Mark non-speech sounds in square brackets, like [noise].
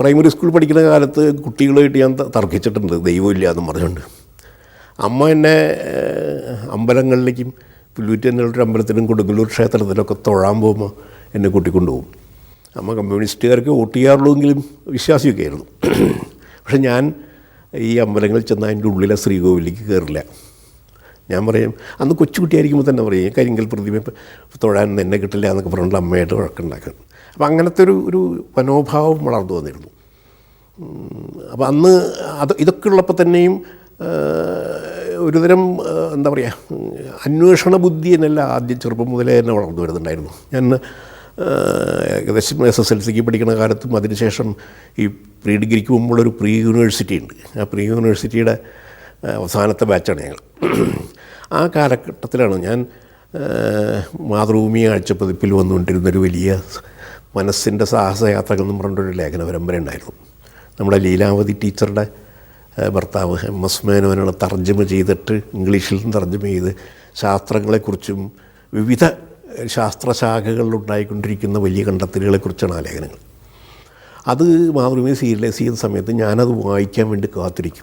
Primary school പഠിക്കുന്ന കാലത്ത് കുട്ടികളുമായിട്ട് ഞാൻ തർക്കിച്ചിട്ടുണ്ട്. ദൈവമില്ല എന്ന് പറഞ്ഞുകൊണ്ട്. അമ്മ എന്നെ അമ്പലങ്ങളിലേക്കും അമ്പലങ്ങളിലേക്കും പുല്ലൂറ്റെന്നുള്ളൊരു അമ്പലത്തിലും കൊടുങ്ങല്ലൂർ ക്ഷേത്രത്തിലൊക്കെ തൊഴാൻ പോകുമ്പോൾ എന്നെ കൂട്ടിക്കൊണ്ടുപോകും. അമ്മ കമ്മ്യൂണിസ്റ്റുകാർക്ക് വോട്ട് ചെയ്യാറുള്ളൂവെങ്കിലും വിശ്വാസിയൊക്കെ ആയിരുന്നു [clears throat] പക്ഷെ ഞാൻ ഈ അമ്പലങ്ങളിൽ ചെന്നാൽ അതിന്റെ ഉള്ളിലെ ശ്രീകോവിലേക്ക് കയറില്ല. ഞാൻ പറയും അന്ന് കൊച്ചുകുട്ടിയായിരിക്കുമ്പോൾ തന്നെ പറയും കരിങ്കൽ പ്രതിമ തൊഴാൻ എന്നെ കിട്ടില്ല എന്നൊക്കെ പറഞ്ഞിട്ട് അമ്മയായിട്ട് വഴക്കുണ്ടാക്കുന്നത് അപ്പം അങ്ങനത്തെ ഒരു ഒരു മനോഭാവം വളർന്നു വന്നിരുന്നു. അപ്പം അന്ന് അത് ഇതൊക്കെ ഉള്ളപ്പോൾ തന്നെയും ഒരുതരം എന്താ പറയുക അന്വേഷണ ബുദ്ധി എന്നല്ല ആദ്യം ചെറുപ്പം മുതലേ തന്നെ വളർന്നു വരുന്നുണ്ടായിരുന്നു. ഞാൻ ഏകദേശം എസ് എസ് എൽ സിക്ക് പഠിക്കുന്ന കാലത്തും അതിനുശേഷം ഈ പ്രീ ഡിഗ്രിക്ക് മുമ്പുള്ളൊരു പ്രീ യൂണിവേഴ്സിറ്റി ഉണ്ട്. ആ പ്രീ യൂണിവേഴ്സിറ്റിയുടെ അവസാനത്തെ ബാച്ചാണ് ഞങ്ങൾ. ആ കാലഘട്ടത്തിലാണ് ഞാൻ മാതൃഭൂമി ആഴ്ചപ്പതിപ്പിൽ വന്നുകൊണ്ടിരുന്നൊരു വലിയ മനസ്സിന്റെ സാഹസയാത്രകൾ എന്ന് പറഞ്ഞൊരു ലേഖന പരമ്പര ഉണ്ടായിരുന്നു. നമ്മുടെ ലീലാവതി ടീച്ചറുടെ ഭർത്താവ് എം എസ് മേനോനാണ് തർജമ ചെയ്തിട്ട് ഇംഗ്ലീഷിൽ തർജമ ചെയ്ത് ശാസ്ത്രങ്ങളെക്കുറിച്ചും വിവിധ ശാസ്ത്രശാഖകളിലുണ്ടായിക്കൊണ്ടിരിക്കുന്ന വലിയ കണ്ടെത്തലുകളെക്കുറിച്ചാണ് ആ ലേഖനങ്ങൾ. അത് മാതൃഭൂമി സീരിയലൈസ് ചെയ്യുന്ന സമയത്ത് ഞാനത് വായിക്കാൻ വേണ്ടി കാത്തിരിക്കും.